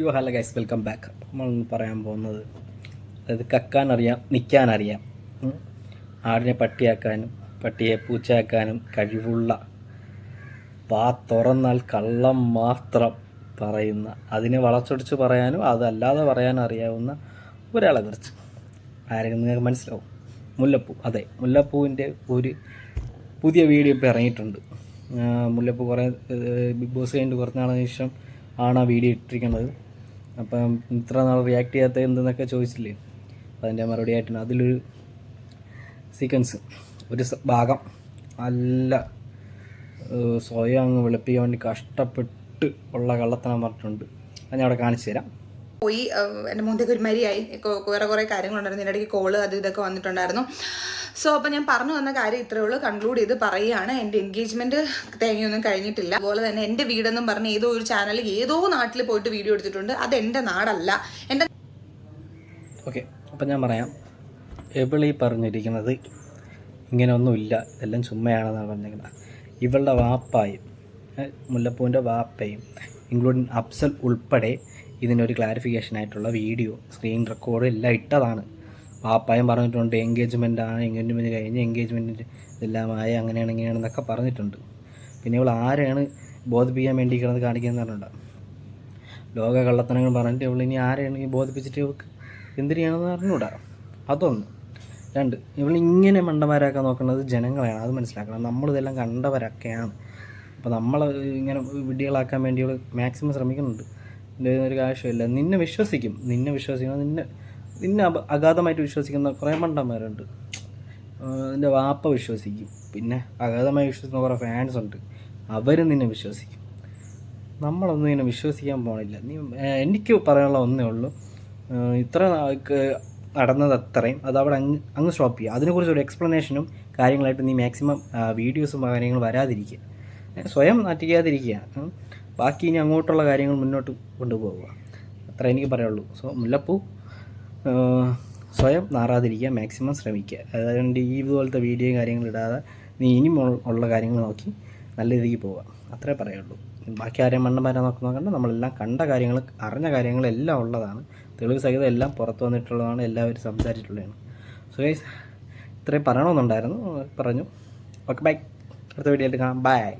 You hello guys welcome back നമ്മളൊന്ന് പറയാൻ പോകുന്നത് അതായത് കക്കാൻ അറിയാം നിൽക്കാൻ അറിയാം. ആടിനെ പട്ടിയാക്കാനും പട്ടിയെ പൂച്ചയാക്കാനും കഴിവുള്ള വാ തുറന്നാൽ കള്ളം മാത്രം പറയുന്ന അതിനെ വളച്ചൊടിച്ച് പറയാനും അതല്ലാതെ പറയാനും അറിയാവുന്ന ഒരാളെ കുറിച്ച്. ആരെങ്കിലും നിങ്ങൾക്ക് മനസ്സിലാവും. മുല്ലപ്പൂ അതെ മുല്ലപ്പൂവിന്റെ ഒരു പുതിയ വീഡിയോ ഇപ്പോൾ ഇറങ്ങിയിട്ടുണ്ട്. മുല്ലപ്പൂ കുറേ ബിഗ് ബോസ് കഴിഞ്ഞിട്ട് കുറച്ച് ശേഷം ആണ് ആ വീഡിയോ ഇട്ടിരിക്കുന്നത്. അപ്പം ഇത്ര നാൾ റിയാക്ട് ചെയ്യാത്ത എന്തെന്നൊക്കെ ചോദിച്ചില്ലേ? അപ്പം അതിന്റെ മറുപടി ആയിട്ടാണ്. അതിലൊരു സീക്വൻസ് ഒരു ഭാഗം നല്ല സ്വയം അങ്ങ് വെളുപ്പിക്കാൻ വേണ്ടി കഷ്ടപ്പെട്ട് ഉള്ള കള്ളത്തനം പറഞ്ഞിട്ടുണ്ട്. അത് ഞാൻ അവിടെ കാണിച്ചു തരാം. പോയി. എന്റെ മുഖത്തേക്ക് ഒരു മരിയായി കൊ- വേറെ കുറേ കാര്യങ്ങളുണ്ടായിരുന്നു. ഇടയ്ക്ക് കോൾ അത് ഇതൊക്കെ വന്നിട്ടുണ്ടായിരുന്നു. സോ അപ്പോൾ ഞാൻ പറഞ്ഞു വന്ന കാര്യം ഇത്രയേ ഉള്ളൂ. കൺക്ലൂഡ് ചെയ്ത് പറയുകയാണ്. എന്റെ എൻഗേജ്മെന്റ് തേങ്ങയൊന്നും കഴിഞ്ഞിട്ടില്ല. അതുപോലെ തന്നെ എന്റെ വീടെന്നും പറഞ്ഞ് ഏതോ ഒരു ചാനൽ ഏതോ നാട്ടിൽ പോയിട്ട് വീഡിയോ എടുത്തിട്ടുണ്ട്. അത് എന്റെ നാടല്ല. എന്റെ ഓക്കെ അപ്പം ഞാൻ പറയാം. എവിളീ പറഞ്ഞിരിക്കുന്നത് ഇങ്ങനെയൊന്നുമില്ല ഇതെല്ലാം ചുമ്മയാണെന്നാണ് പറഞ്ഞിരിക്കുന്നത്. ഇവളുടെ വാപ്പായും മുല്ലപ്പൂവിന്റെ വാപ്പയും ഇൻക്ലൂഡിങ് അഫ്സൽ ഉൾപ്പെടെ ഇതിനൊരു ക്ലാരിഫിക്കേഷൻ ആയിട്ടുള്ള വീഡിയോ സ്ക്രീൻ റെക്കോർഡ് എല്ലാം ഇട്ടതാണ്. പാപ്പായും പറഞ്ഞിട്ടുണ്ട് എൻഗേജ്മെന്റ് ആണ് എൻഗേജ്മെന്റ് കഴിഞ്ഞ് എൻഗേജ്മെന്റിന്റെ ഇതെല്ലാമായി അങ്ങനെയാണ് ഇങ്ങനെയാണെന്നൊക്കെ പറഞ്ഞിട്ടുണ്ട്. പിന്നെ ഇവൾ ആരെയാണ് ബോധിപ്പിക്കാൻ വേണ്ടി കിടന്ന് കാണിക്കുന്നത് പറഞ്ഞിട്ടുണ്ടോ? ലോക കള്ളത്തനങ്ങൾ പറഞ്ഞിട്ട് ഇവൾ ഇനി ആരെയാണ് ഈ ബോധിപ്പിച്ചിട്ട് ഇവൾക്ക് എന്തിനാണെന്ന് അറിഞ്ഞൂടാ അതൊന്ന്. രണ്ട് ഇവൾ ഇങ്ങനെ മണ്ടന്മാരാക്കാൻ നോക്കുന്നത് ജനങ്ങളെയാണ്. അത് മനസ്സിലാക്കണം. നമ്മളിതെല്ലാം കണ്ടവരൊക്കെയാണ്. അപ്പോൾ നമ്മൾ ഇങ്ങനെ വിഡികളാക്കാൻ വേണ്ടി ഇവൾ മാക്സിമം ശ്രമിക്കുന്നുണ്ട്. ഇതിന്റെ ഒരു ആവശ്യമില്ല നിന്നെ വിശ്വസിക്കും. നിന്നെ വിശ്വസിക്കണം. നിന്നെ നിന്നെ അഗാധമായിട്ട് വിശ്വസിക്കുന്ന കുറേ മണ്ടന്മാരുണ്ട് നിന്റെ വാപ്പ വിശ്വസിക്കും. പിന്നെ അഗാധമായി വിശ്വസിക്കുന്ന കുറേ ഫാൻസ് ഉണ്ട് അവരും നിന്നെ വിശ്വസിക്കും. നമ്മളൊന്നും ഇങ്ങനെ വിശ്വസിക്കാൻ പോണില്ല. നീ എനിക്ക് പറയാനുള്ള ഒന്നേ ഉള്ളൂ. ഇത്ര നടന്നത് അത്രയും. അത് അവിടെ അങ്ങ് അങ്ങ് സ്റ്റോപ്പ് ചെയ്യുക. അതിനെക്കുറിച്ച് ഒരു എക്സ്പ്ലനേഷനും കാര്യങ്ങളായിട്ട് നീ മാക്സിമം വീഡിയോസും കാര്യങ്ങളും വരാതിരിക്കുക. സ്വയം നാറ്റിക്കാതിരിക്കുക. ഉം. ബാക്കി ഇനി അങ്ങോട്ടുള്ള കാര്യങ്ങൾ മുന്നോട്ട് കൊണ്ടുപോവുക. അത്ര എനിക്ക് പറയുള്ളൂ സോ മുല്ലപ്പൂ സ്വയം നാറാതിരിക്കുക മാക്സിമം ശ്രമിക്കുക. അതുകൊണ്ട് ഈ ഇതുപോലത്തെ വീഡിയോ കാര്യങ്ങൾ ഇടാതെ നീ ഇനിയും ഉള്ള- കാര്യങ്ങൾ നോക്കി നല്ല രീതിക്ക് പോവുക. അത്രേ പറയുള്ളൂ ബാക്കി ആരെയും മണ്ണന്മാരെ നോക്കുന്ന നോക്കണ്ട. നമ്മളെല്ലാം കണ്ട കാര്യങ്ങൾ അറിഞ്ഞ കാര്യങ്ങളെല്ലാം ഉള്ളതാണ്. തെളിവ് സഹിതം എല്ലാം പുറത്ത് വന്നിട്ടുള്ളതാണ്. എല്ലാവരും സംസാരിച്ചിട്ടുള്ളതാണ്. സോ ഗൈസ് ഇത്രയും പറയണമെന്നുണ്ടായിരുന്നു. പറഞ്ഞു. ഓക്കെ ബൈ അടുത്ത വീഡിയോ ആയിട്ട് കാണാം. ബൈ